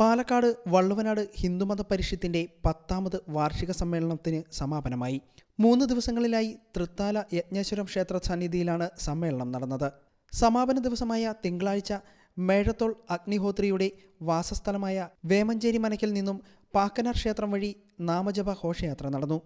പാലക്കാട് വള്ളുവനാട് ഹിന്ദുമത പരിഷത്തിന്റെ പത്താമത് വാർഷിക സമ്മേളനത്തിന് സമാപനമായി. മൂന്ന് ദിവസങ്ങളിലായി തൃത്താല യജ്ഞേശ്വരം ക്ഷേത്ര സന്നിധിയിലാണ് സമ്മേളനം നടന്നത്. സമാപന ദിവസമായ തിങ്കളാഴ്ച മേഴത്തോൾ അഗ്നിഹോത്രിയുടെ വാസസ്ഥലമായ വേമഞ്ചേരി മനയ്ക്കിൽ നിന്നും പാക്കനാർ ക്ഷേത്രം വഴി നാമജപ ഘോഷയാത്ര നടന്നു.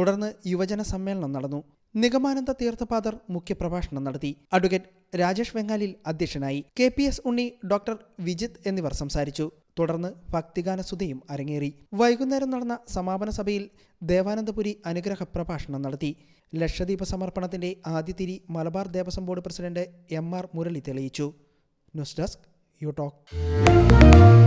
തുടർന്ന് യുവജന സമ്മേളനം നടന്നു. നിഗമാനന്ദ തീർത്ഥപാദർ മുഖ്യപ്രഭാഷണം നടത്തി. അഡ്വക്കേറ്റ് രാജേഷ് വെങ്ങാലിൽ അധ്യക്ഷനായി. K P S Unni doctor Vijith എന്നിവർ സംസാരിച്ചു. തുടർന്ന് ഭക്തിഗാന സുധയും അരങ്ങേറി. വൈകുന്നേരം നടന്ന സമാപന സഭയിൽ ദേവാനന്ദപുരി അനുഗ്രഹ പ്രഭാഷണം നടത്തി. ലക്ഷദ്വീപ സമർപ്പണത്തിന്റെ ആദ്യ തിരി Malabar Devaswom board president M R Murali തെളിയിച്ചു. News desk you talk.